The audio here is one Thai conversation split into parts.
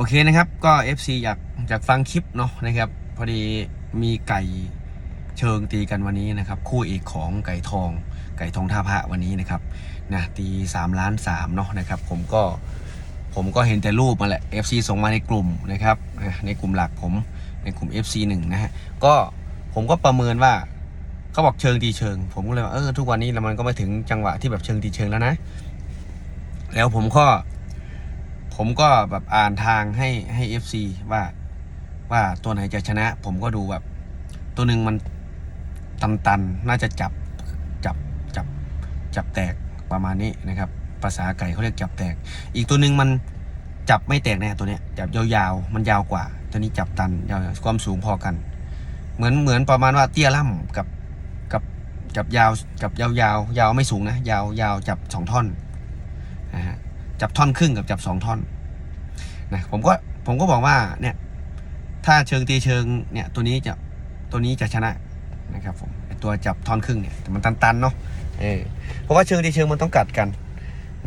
โอเคนะครับก็ FC อยากอยากฟังคลิปเนาะนะครับพอดีมีไก่เชิงตีกันวันนี้นะครับ คู่เอกของไก่ทอง ไก่ทองท่าพระวันนี้นะครับนะตี3ล้าน3เนาะนะครับ ผมก็ผมก็เห็นแต่รูปมาแหละ FC ส่งมาในกลุ่มนะครับในกลุ่มหลักผมในกลุ่ม FC 1นะฮะก็ผมก็ประเมินว่าเขาบอกเชิงตีเชิง ผมก็เลยว่าเออทุกวันนี้มันก็มาถึงจังหวะที่แบบเชิงตีเชิงแล้วนะ แล้วผมก็ ผมก็แบบอ่านทางให้ให้ FC ว่า ว่าตัวไหนจะชนะ ผมก็ดูแบบ ตัวหนึ่งมันตันตันๆน่าจะจับจับจับจับแตกประมาณนี้นะครับ ภาษาไก่เขาเรียกจับแตก อีกตัวหนึ่งมันจับไม่แตกแน่ตัวเนี้ยจับยาวๆมันยาวกว่า ตัวนี้จับตันยาวความสูงพอกัน เหมือนเหมือนประมาณว่าเตี้ยล่ำกับกับกับยาวกับยาวยาวยาวไม่สูงนะ ยาวยาวจับสองท่อนนะฮะ จับท่อนครึ่งกับจับสองท่อนนะผมก็ผมก็บอกว่าเนี่ยถ้าเชิงตีเชิงเนี่ยตัวนี้จะตัวนี้จะชนะนะครับผมตัวจับท่อนครึ่งเนี่ยแต่มันตันๆเนาะเออเพราะว่าเชิงตีเชิงมันต้องกัดกัน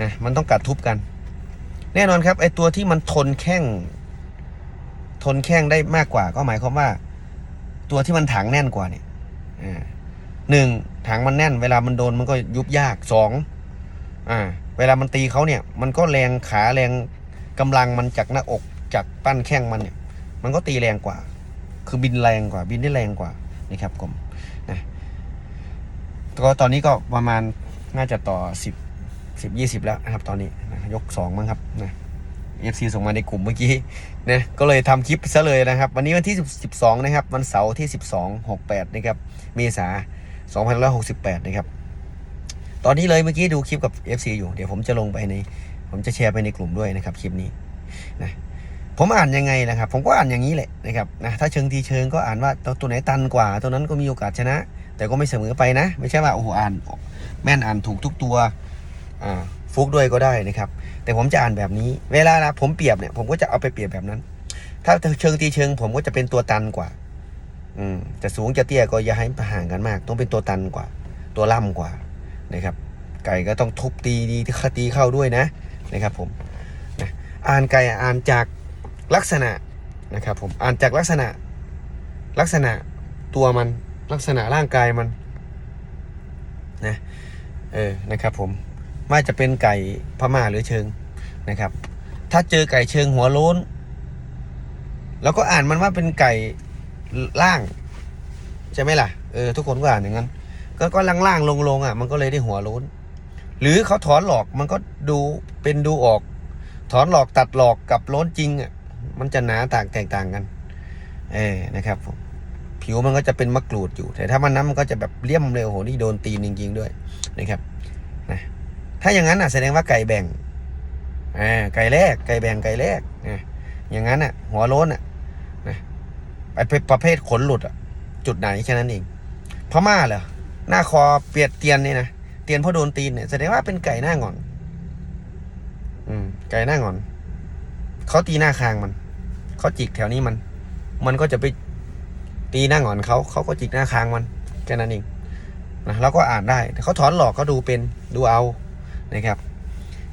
นะมันต้องกัดทุบกัน แน่นอนครับไอ้ตัวที่มันทนแข้งทนแข้งได้มากกว่า ก็หมายความว่า ตัวที่มันถังแน่นกว่าเนี่ยหนึ่งถังมันแน่น เวลามันโดนมันก็ยุบยากสองอ่า เวลามันตีเขาเนี่ย มันก็แรงขาแรงกำลังมันจากหน้าอกจากปั้นแข้งมันเนี่ย มันก็ตีแรงกว่า คือบินแรงกว่า บินได้แรงกว่านะครับผมนะก็ตอนนี้ก็ประมาณน่าจะต่อสิบสิบยี่สิบแล้วนะครับ ตอนนี้นะยกสองมั้งครับนะเอฟซีส่งมาในกลุ่มเมื่อกี้นะก็เลยทำคลิปซะเลยนะครับ วันนี้วันที่สิบสองนะครับ วันเสาร์ที่สิบสองหกแปดนะครับ เมษาสองพันร้อยหกสิบแปดนะครับ ตอนนี้เลยเมื่อกี้ดูคลิปกับ FC อยู่เดี๋ยวผมจะลงไปใน ผมจะแชร์ไปในกลุ่มด้วยนะครับคลิปนี้นะผมอ่านยังไงนะครับ ผมก็อ่านอย่างนี้แหละนะครับนะถ้าเชิงทีเชิงก็อ่านว่าตัวตัวไหนตันกว่า ตัวนั้นก็มีโอกาสชนะ แต่ก็ไม่เสมอไปนะ ไม่ใช่ว่าโอ้โหอ่าน แม่นอ่านถูกทุกตัวอ่าฟุกด้วยก็ได้นะครับ แต่ผมจะอ่านแบบนี้ เวลานะผมเปรียบเนี่ยผมก็จะเอาไปเปรียบแบบนั้น ถ้าเชิงตีเชิง ผมก็จะเป็นตัวตันกว่า อืมจะสูงจะเตี้ยก็อย่าให้ห่างกันมาก ต้องเป็นตัวตันกว่า ตัวล่ำกว่า นะครับ ไก่ก็ต้องทุบตีดีที่ตีเข้าด้วยนะนะครับผมนะอ่านไก่อ่านจากลักษณะนะครับผมอ่านจากลักษณะลักษณะตัวมันลักษณะร่างกายมันนะเออนะครับผมไม่จะเป็นไก่พม่าหรือเชิงนะครับ ถ้าเจอไก่เชิงหัวโล้น แล้วก็อ่านมันว่าเป็นไก่ล่างใช่ไหมล่ะเออทุกคนก็อ่านอย่างนั้น ก็ก็ล่างๆลงๆอะ มันก็เลยได้หัวโล้น หรือเขาถอนหลอกมันก็ดูเป็นดูออก ถอนหลอกตัดหลอกกับโล้นจริงอะมันจะหนาต่างแตกต่างกัน เออนะครับผมผิวมันก็จะเป็นมะกรูดอยู่ แต่ถ้ามันนั้นมันก็จะแบบเลี่ยมเลยโอ้โหนี่โดนตีนจริงๆด้วยนะครับนะถ้าอย่างนั้นอะแสดงว่าไก่แบ่งอ่าไก่แรกไก่แบ่งไก่แรกนะอย่างนั้นอะ หัวโล้นอะนะไอประเภทขนหลุดอะ จุดไหนแค่นั้นเองพม่าเหรอ หน้าคอเปียดเตียนนี่นะเตียนเพราะโดนตีนเนี่ยแสดงว่าเป็นไก่หน้างอน อืม ไก่หน้างอนเขาตีหน้าคางมันเขาจิกแถวนี้มัน มันก็จะไปตีหน้างอนเขาเขาก็จิกหน้าคางมันแค่นั้นเองนะเราก็อ่านได้เขาถอนหลอกก็ดูเป็นดูเอานะครับ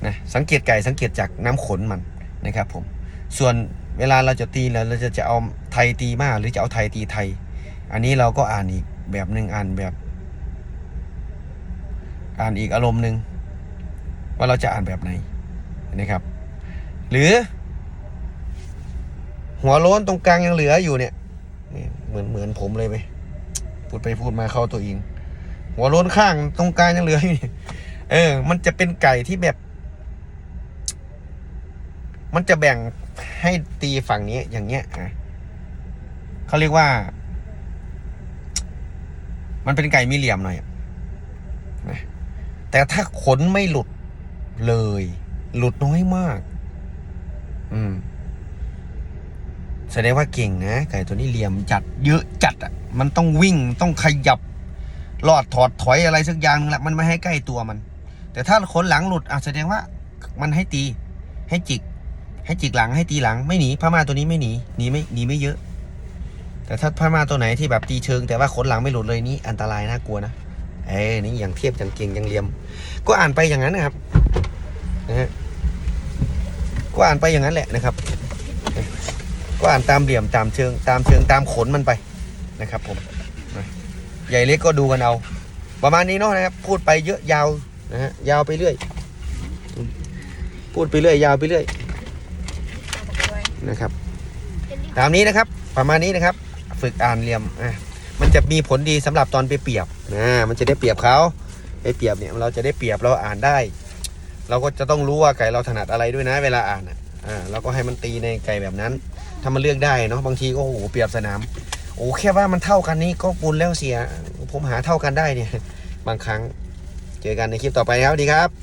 นะสังเกตไก่สังเกตจากน้ำขนมันนะครับ ผม ส่วนเวลาเราจะตีแล้วเราจะจะเอาไทยตีมาหรือจะเอาไทยตีไทย อันนี้เราก็อ่านอีกแบบหนึ่งอ่านแบบ อ่านอีกอารมณ์หนึ่งว่าเราจะอ่านแบบไหนนะครับ หรือ หัวโล้นตรงกลางยังเหลืออยู่เนี่ยนี่เหมือนเหมือนผมเลยไหมพูดไปพูดมาเข้าตัวเองหัวโล้นข้างตรงกลางยังเหลืออยู่เออ มันจะเป็นไก่ที่แบบ มันจะแบ่งให้ตีฝั่งนี้อย่างเงี้ยอะเขาเรียกว่า มันเป็นไก่มีเหลี่ยมหน่อย แต่ถ้าขนไม่หลุดเลย หลุดน้อยมาก อืมแสดงว่าเก่งนะไก่ตัวนี้เหลี่ยมจัด เยอะจัดอะ มันต้องวิ่งต้องขยับลอดถอดถอยอะไรสักอย่างนึงแหละมันไม่ให้ใกล้ตัวมัน แต่ถ้าขนหลังหลุดอะแสดงว่า มันให้ตี ให้จิก ให้จิกหลังให้ตีหลังไม่หนีพม่าตัวนี้ไม่หนีหนีไม่หนีไม่เยอะ แต่ถ้าพม่าตัวไหนที่แบบตีเชิง แต่ว่าขนหลังไม่หลุดเลยนี่อันตรายน่ากลัวนะ เอ้นี่อย่างเทียบอย่างเก่งอย่างเหลี่ยม ก็อ่านไปอย่างนั้นนะครับนะฮะก็อ่านไปอย่างนั้นแหละนะครับ ก็อ่านตามเหลี่ยมตามเชิง ตามเชิงตามขนมันไปนะครับ ผมใหญ่เล็กก็ดูกันเอา ประมาณนี้เนาะนะครับ พูดไปเยอะยาวนะฮะยาวไปเรื่อย พูดไปเรื่อยยาวไปเรื่อยนะครับ ตามนี้นะครับ ประมาณนี้นะครับ ฝึกอ่านเหลี่ยมอะ มันจะมีผลดีสำหรับตอนไปเปรียบนะมันจะได้เปรียบเขาไปเปรียบเนี่ยเราจะได้เปรียบเราอ่านได้ เราก็จะต้องรู้ว่าไก่เราถนัดอะไรด้วยนะ เวลาอ่านอะอ่าเราก็ให้มันตีในไก่แบบนั้น ถ้ามันเลือกได้เนาะบางทีก็โอ้โหเปรียบสนามโอ้แค่ว่ามันเท่ากันนี้ก็บุญแล้วเสีย ผมหาเท่ากันได้เนี่ย บางครั้ง เจอกันในคลิปต่อไปครับดีครับ